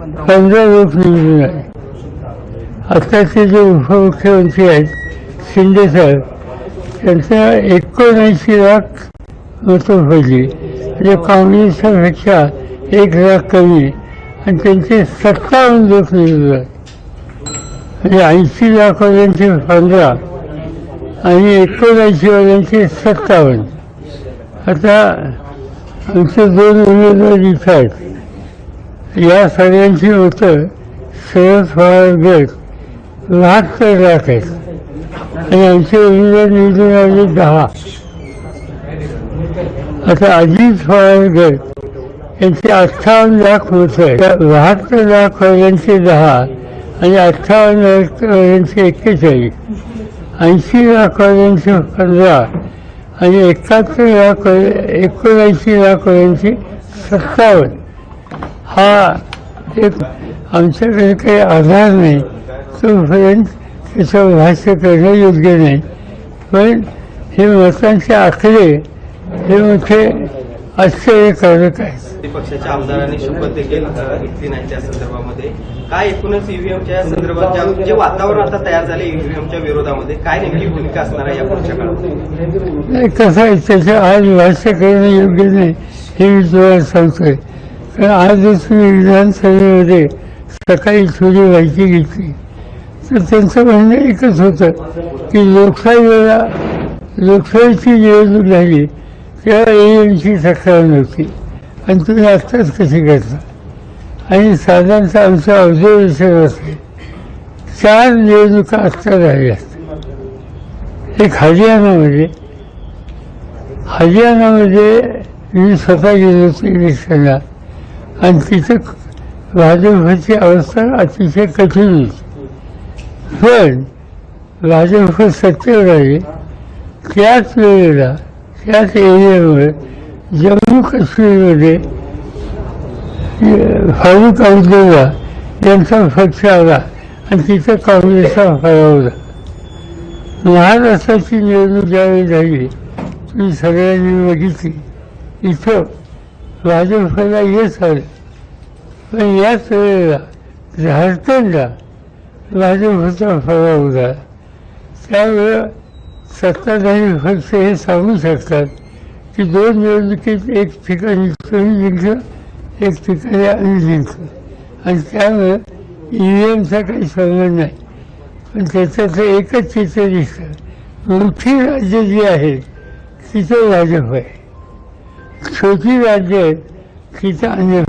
पंधरा लोक निवडून आले आत्ताचे जे उपमुख्यमंत्री आहेत शिंदे साहेब त्यांच्या एकोणऐंशी लाख मतं पडली म्हणजे काँग्रेसच्या पेक्षा एक लाख कमी. आणि त्यांचे सत्तावन्न लोक निवडून आले म्हणजे ऐंशी लाखवाल्यांचे पंधरा आणि एकोणऐंशीवाल्यांचे सत्तावन्न. आता आमचे दोन उमेदवार इथं आहेत. या सगळ्यांची उत्तर शरद पवार गट बहात्तर लाख आहेत आणि आमचे उमेदवार निवडून आले दहा. आता अजित पवार गट यांचे अठ्ठावन्न लाख मतं आहेत. बहात्तर लाख वाल्यांचे दहा आणि अठ्ठावन्न लाख एक्केचाळीस. ऐंशी लाख वाल्यांचे पंधरा आणि एकाहत्तर लाख एकोणऐंशी लाख वाल्यांचे सत्तावन्न. हा एक आमच्याकडे काही आधार नाही. तोपर्यंत त्याच्यावर भाष्य करणं योग्य नाही. पण हे मतांचे आकडे हे मोठे आश्चर्यकारक आहेत. पक्षाच्या आमदारांनी शपथ देखील घेतली नाही त्या संदर्भामध्ये. काय एकूणच ईव्हीएमच्या संदर्भात ज्या- जे वातावरण आता तयार झाले ईव्हीएमच्या विरोधामध्ये काय नेमकी भूमिका असणार आहे या पुढच्या काळात? नाही कसं आहे त्याचं आज भाष्य करणं योग्य नाही हे मी तुम्हाला सांगतोय. तर आज विधानसभेमध्ये सकाळी थोडी माहिती घेतली. तर त्यांचं म्हणणं एकच होतं की लोकशाहीला लोकशाहीची निवडणूक झाली तेव्हा एमची तक्रार नव्हती. आणि तुम्ही आत्ताच कशी करता? आणि साधारणतः आमचं ऑब्झर्वेशन असते चार निवडणुका आत्ता झाल्यात एक हरियाणामध्ये हरियाणामध्ये मी स्वतः गेलो होतो इलेक्शनला. आणि तिथं राजभाची अवस्था अतिशय कठीण होती. पण भाजप सत्तेवर आले त्याच वेळेला त्याच एरियावर जम्मू काश्मीरमध्ये अं, फारुख अब्दुल्ला यांचा पक्ष आला आणि तिथं काँग्रेसचा हरवला महाराष्ट्राची निवडणूक ज्यावेळी झाली तुम्ही सगळ्यांनी बघितली इथं भाजपला येत आले पण याच वेळेला झारखंडला भाजपचा पराभव झाला त्यामुळं सत्ताधारी पक्ष हे सांगू शकतात की दोन निवडणुकीत एक ठिकाणी कमी जिंकलं एक ठिकाणी आम्ही जिंकलं. आणि त्यामुळं ई व्ही एमचा काही संबंध नाही. पण त्याच्यातलं एकच चित्र दिसतं. मोठी राज्य जी आहेत तिथं भाजप आहे. छोटी राज्य आहेत तिथं